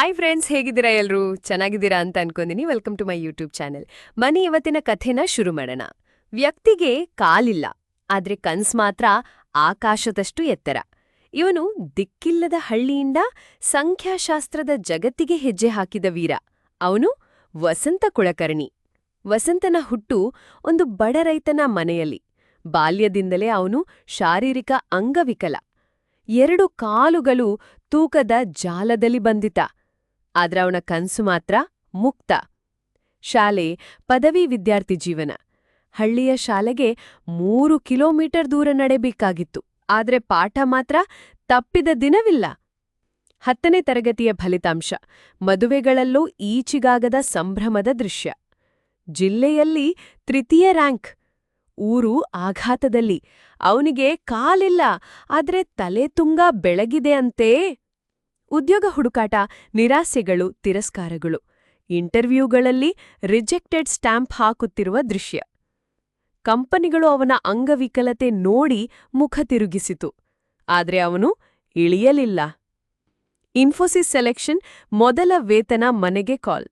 Hi friends ಹೇಗಿದ್ದೀರಾ ಎಲ್ಲರೂ ಚೆನ್ನಾಗಿದ್ದೀರಾ ಅಂತ ಅನ್ಕೊಂಡಿನಿ. Welcome to my YouTube channel ಮನಿ ಇವತ್ತಿನ ಕಥೆನ ಶುರು ಮಾಡೋಣ. ವ್ಯಕ್ತಿಗೆ ಕಾಲಿಲ್ಲ, ಆದ್ರೆ ಕನ್ಸ್ ಮಾತ್ರ ಆಕಾಶದಷ್ಟು ಎತ್ತರ. ಇವನು ದಿಕ್ಕಿಲ್ಲದ ಹಳ್ಳಿಯಿಂದ ಸಂಖ್ಯಾಶಾಸ್ತ್ರದ ಜಗತ್ತಿಗೆ ಹೆಜ್ಜೆ ಹಾಕಿದ ವೀರ. ಅವನು ವಸಂತ ಕುಳಕರ್ಣಿ ವಸಂತನ ಹುಟ್ಟು ಒಂದು ಬಡ ರೈತನ ಮನೆಯಲ್ಲಿ. ಬಾಲ್ಯದಿಂದಲೇ ಅವನು ಶಾರೀರಿಕ ಅಂಗವಿಕಲ. ಎರಡು ಕಾಲುಗಳು ತೂಕದ ಜಾಲದಲ್ಲಿ ಬಂದಿತ. ಆದ್ರ ಅವನ ಕನಸು ಮಾತ್ರ ಮುಕ್ತ. ಶಾಲೆ, ಪದವಿ ವಿದ್ಯಾರ್ಥಿ ಜೀವನ. ಹಳ್ಳಿಯ ಶಾಲೆಗೆ ಮೂರು ಕಿಲೋಮೀಟರ್ ದೂರ ನಡೆಬೇಕಾಗಿತ್ತು. ಆದ್ರೆ ಪಾಠ ಮಾತ್ರ ತಪ್ಪಿದ ದಿನವಿಲ್ಲ. ಹತ್ತನೇ ತರಗತಿಯ ಫಲಿತಾಂಶ, ಮದುವೆಗಳಲ್ಲೂ ಈಚಿಗಾಗದ ಸಂಭ್ರಮದ ದೃಶ್ಯ. ಜಿಲ್ಲೆಯಲ್ಲಿ ತೃತೀಯ ರ್ಯಾಂಕ್. ಊರು ಆಘಾತದಲ್ಲಿ. ಅವನಿಗೆ ಕಾಲಿಲ್ಲ, ಆದ್ರೆ ತಲೆ ತುಂಗಾ ಬೆಳಗಿದೆ ಅಂತೇ. ಉದ್ಯೋಗ ಹುಡುಕಾಟ, ನಿರಾಸೆಗಳು, ತಿರಸ್ಕಾರಗಳು. ಇಂಟರ್ವ್ಯೂಗಳಲ್ಲಿ ರಿಜೆಕ್ಟೆಡ್ ಸ್ಟ್ಯಾಂಪ್ ಹಾಕುತ್ತಿರುವ ದೃಶ್ಯ. ಕಂಪನಿಗಳು ಅವನ ಅಂಗವಿಕಲತೆ ನೋಡಿ ಮುಖ ತಿರುಗಿಸಿತು. ಆದರೆ ಅವನು ಇಳಿಯಲಿಲ್ಲ. ಇನ್ಫೋಸಿಸ್ ಸೆಲೆಕ್ಷನ್ ಮೊದಲ ವೇತನ ಮನೆಗೆ ಕಾಲ್.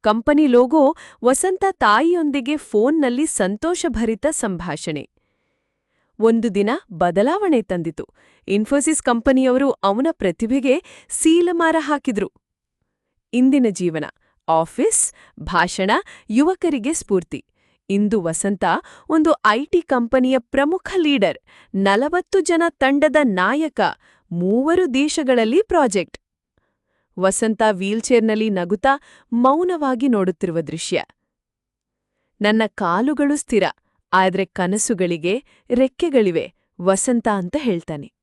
ಕಂಪನಿ ಲೋಗೋ ವಸಂತ ತಾಯಿಯೊಂದಿಗೆ ಫೋನ್ನಲ್ಲಿ ಸಂತೋಷಭರಿತ ಸಂಭಾಷಣೆ. ಒಂದು ದಿನ ಬದಲಾವಣೆ ತಂದಿತು. ಇನ್ಫೋಸಿಸ್ ಕಂಪನಿಯವರು ಅವನ ಪ್ರತಿಭೆಗೆ ಸೀಲಮಾರ ಹಾಕಿದ್ರು. ಇಂದಿನ ಜೀವನ, ಆಫೀಸ್, ಭಾಷಣ, ಯುವಕರಿಗೆ ಸ್ಫೂರ್ತಿ. ಇಂದು ವಸಂತ ಒಂದು ಐಟಿ ಕಂಪನಿಯ ಪ್ರಮುಖ ಲೀಡರ್, ನಲವತ್ತು ಜನ ತಂಡದ ನಾಯಕ, ಮೂವರು ದೇಶಗಳಲ್ಲಿ ಪ್ರಾಜೆಕ್ಟ್. ವಸಂತ ವೀಲ್ಚೇರ್ನಲ್ಲಿ ನಗುತ್ತಾ ಮೌನವಾಗಿ ನೋಡುತ್ತಿರುವ ದೃಶ್ಯ. ನನ್ನ ಕಾಲುಗಳು ಸ್ಥಿರ. ಆದ್ರೆ ಕನಸುಗಳಿಗೆ ರೆಕ್ಕೆಗಳಿವೆ ವಸಂತ ಅಂತ ಹೇಳ್ತಾನೆ.